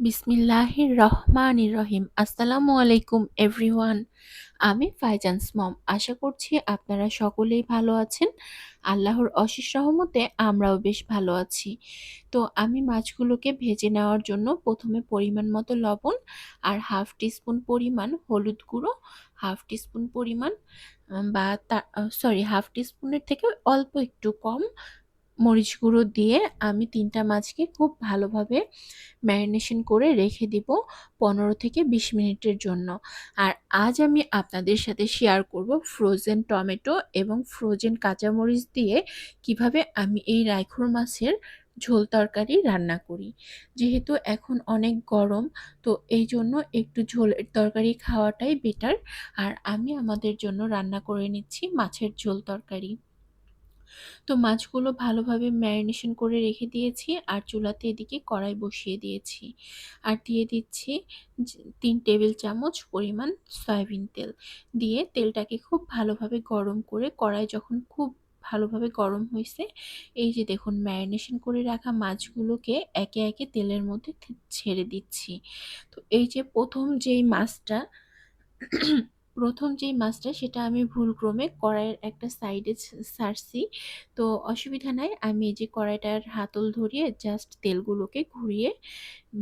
বিসমিল্লাহির রহমানির রহিম। আসসালামু আলাইকুম এভরিওয়ান। আমি ফাইজান্স মম। আশা করছি আপনারা সকলেই ভালো আছেন। আল্লাহর অশেষ রহমতে আমরাও বেশ ভালো আছি। তো আমি মাছগুলোকে ভেজে নেওয়ার জন্য প্রথমে পরিমাণ মতো লবণ আর হাফ টিস্পুন পরিমাণ হলুদ গুঁড়ো, হাফ টিস্পুন পরিমাণ বা সরি, হাফ টিস্পুনের থেকে অল্প একটু কম মরিচ গুঁড়ো দিয়ে আমি তিনটা মাছকে খুব ভালোভাবে ম্যারিনেশন করে রেখে দিব পনেরো থেকে বিশ মিনিটের জন্য। আর আজ আমি আপনাদের সাথে শেয়ার করব ফ্রোজেন টমেটো এবং ফ্রোজেন কাঁচামরিচ দিয়ে কীভাবে আমি এই রাইখুর মাছের ঝোল তরকারি রান্না করি। যেহেতু এখন অনেক গরম, তো এই জন্য একটু ঝোলের তরকারি খাওয়াটাই বেটার আর আমি আমাদের জন্য রান্না করে নিচ্ছি মাছের ঝোল তরকারি। তো মাছগুলো ভালোভাবে ম্যারিনেশন করে রেখে দিয়েছি আর চুলাতে এদিকে কড়াই বসিয়ে দিয়েছি। আর দিয়ে দিচ্ছি তিন টেবিল চামচ পরিমাণ সয়াবিন তেল। দিয়ে তেলটাকে খুব ভালোভাবে গরম করে কড়াই যখন খুব ভালোভাবে গরম হয়েছে, এই যে দেখুন ম্যারিনেশন করে রাখা মাছগুলোকে একে একে তেলের মধ্যে ছেড়ে দিচ্ছি। তো এই যে প্রথম যেই মাছটা প্রথম যেই মাছটা সেটা আমি ভুলক্রমে কড়াইয়ের একটা সাইডে সারছি। তো অসুবিধা নাই, আমি যে কড়াইটার হাতল ধরিয়ে জাস্ট তেলগুলোকে ঘুরিয়ে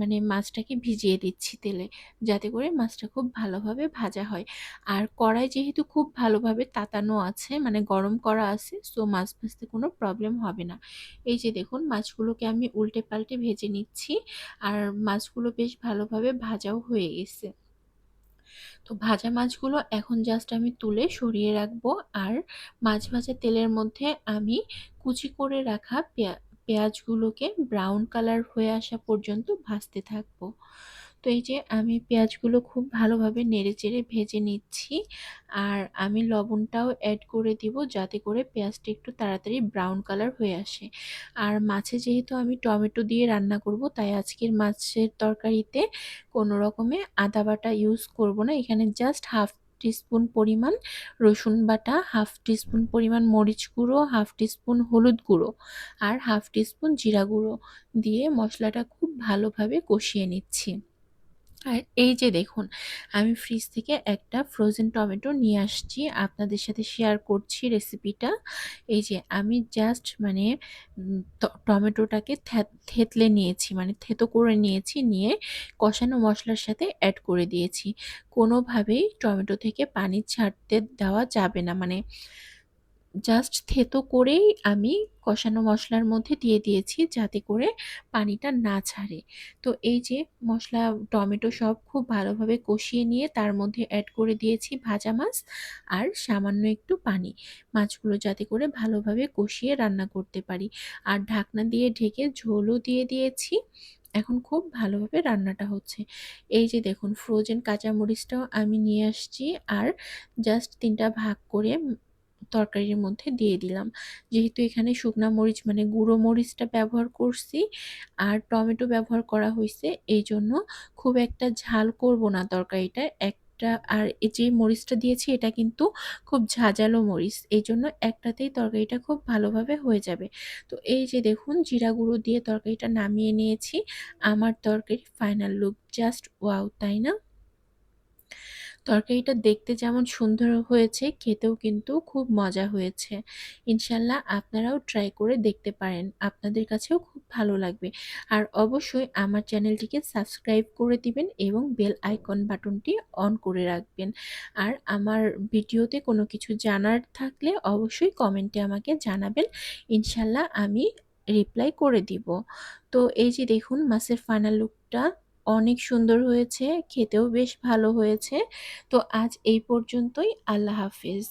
মানে মাছটাকে ভিজিয়ে দিচ্ছি তেলে, যাতে করে মাছটা খুব ভালোভাবে ভাজা হয়। আর কড়াই যেহেতু খুব ভালোভাবে তাতানো আছে মানে গরম করা আছে সো মাছ ভাজতে কোনো প্রবলেম হবে না। এই যে দেখুন, মাছগুলোকে আমি উল্টে পাল্টে ভেজে নিচ্ছি, আর মাছগুলো বেশ ভালোভাবে ভাজাও হয়ে গেছে। তো ভাজা মাছগুলো এখন জাস্ট আমি তুলে সরিয়ে রাখব আর মাছ ভাজা তেলের মধ্যে আমি কুচি করে রাখা পেঁয়া, পেঁয়াজগুলোকে ব্রাউন কালার হয়ে আসা পর্যন্ত ভাজতে থাকব। তো এই যে আমি পেঁয়াজগুলো খুব ভালোভাবে নেড়ে চেড়ে ভেজে নিচ্ছি। আর আমি লবণটাও অ্যাড করে দিব যাতে করে পেঁয়াজটা একটু তাড়াতাড়ি ব্রাউন কালার হয়ে আসে। আর মাছে যেহেতু আমি টমেটো দিয়ে রান্না করব, তাই আজকের মাছের তরকারিতে কোনো রকমে আদা বাটা ইউজ করব না। এখানে জাস্ট হাফ টিস্পুন পরিমাণ রসুন বাটা হাফ টিস্পুন পরিমাণ মরিচ গুঁড়ো হাফ টিস্পুন হলুদ গুঁড়ো আর হাফ টিস্পুন জিরা গুঁড়ো দিয়ে মশলাটা খুব ভালোভাবে কষিয়ে নিচ্ছি। আর এই যে দেখুন, আমি ফ্রিজ থেকে একটা ফ্রোজেন টমেটো নিয়ে আসছি। আপনাদের সাথে শেয়ার করছি রেসিপিটা এই যে আমি জাস্ট মানে টমেটোটাকে থেতলে নিয়েছি মানে থেতো করে নিয়েছি, নিয়ে কষানো মশলার সাথে অ্যাড করে দিয়েছি। কোনোভাবেই টমেটো থেকে পানি ছাড়তে দেওয়া যাবে না। মানে জাস্ট থেতো করেই আমি কষানো মশলার মধ্যে দিয়ে দিয়েছি যাতে করে পানিটা না ছাড়ে। তো এই যে মশলা, টমেটো সব খুব ভালোভাবে কষিয়ে নিয়ে তার মধ্যে অ্যাড করে দিয়েছি ভাজা মাছ আর সামান্য একটু পানি। মাছগুলো যাতে করে ভালোভাবে কষিয়ে রান্না করতে পারি। আর ঢাকনা দিয়ে ঢেকে ঝোলও দিয়ে দিয়েছি। এখন খুব ভালোভাবে রান্নাটা হচ্ছে। এই যে দেখুন ফ্রোজেন কাঁচামরিচটাও আমি নিয়ে আসছি আর জাস্ট তিনটা ভাগ করে তরকারির মধ্যে দিয়ে দিলাম। যেহেতু এখানে শুকনা মরিচ মানে গুঁড়ো মরিচটা ব্যবহার করছি আর টমেটো ব্যবহার করা হয়েছে, এই জন্য খুব একটা ঝাল করব না তরকারিটা। এক আর এই যে মরিচটা দিয়েছি, এটা কিন্তু খুব ঝাঁঝালো মরিচ, এই জন্য একটাতেই তরকারিটা খুব ভালোভাবে হয়ে যাবে। তো এই যে দেখুন, জিরা গুঁড়ো দিয়ে তরকারিটা নামিয়ে নিয়েছি। আমার তরকারি ফাইনাল লুক, জাস্ট ওয়াও, তাই না? তরকারিটা দেখতে যেমন সুন্দর হয়েছে, খেতেও কিন্তু খুব মজা হয়েছে। ইনশাল্লাহ আপনারাও ট্রাই করে দেখতে পারেন। আপনাদের কাছেও খুব ভালো লাগবে। আর অবশ্যই আমার চ্যানেলটিকে সাবস্ক্রাইব করে দিবেন এবং বেল আইকন বাটনটি অন করে রাখবেন। আর আমার ভিডিওতে কোনো কিছু জানার থাকলে অবশ্যই কমেন্টে আমাকে জানাবেন। ইনশাল্লাহ আমি রিপ্লাই করে দিব। তো এই যে দেখুন মাছের ফাইনাল লুকটা অনেক সুন্দর হয়েছে খেতেও বেশ ভালো হয়েছে। তো আজ এই পর্যন্তই আল্লাহ হাফিজ।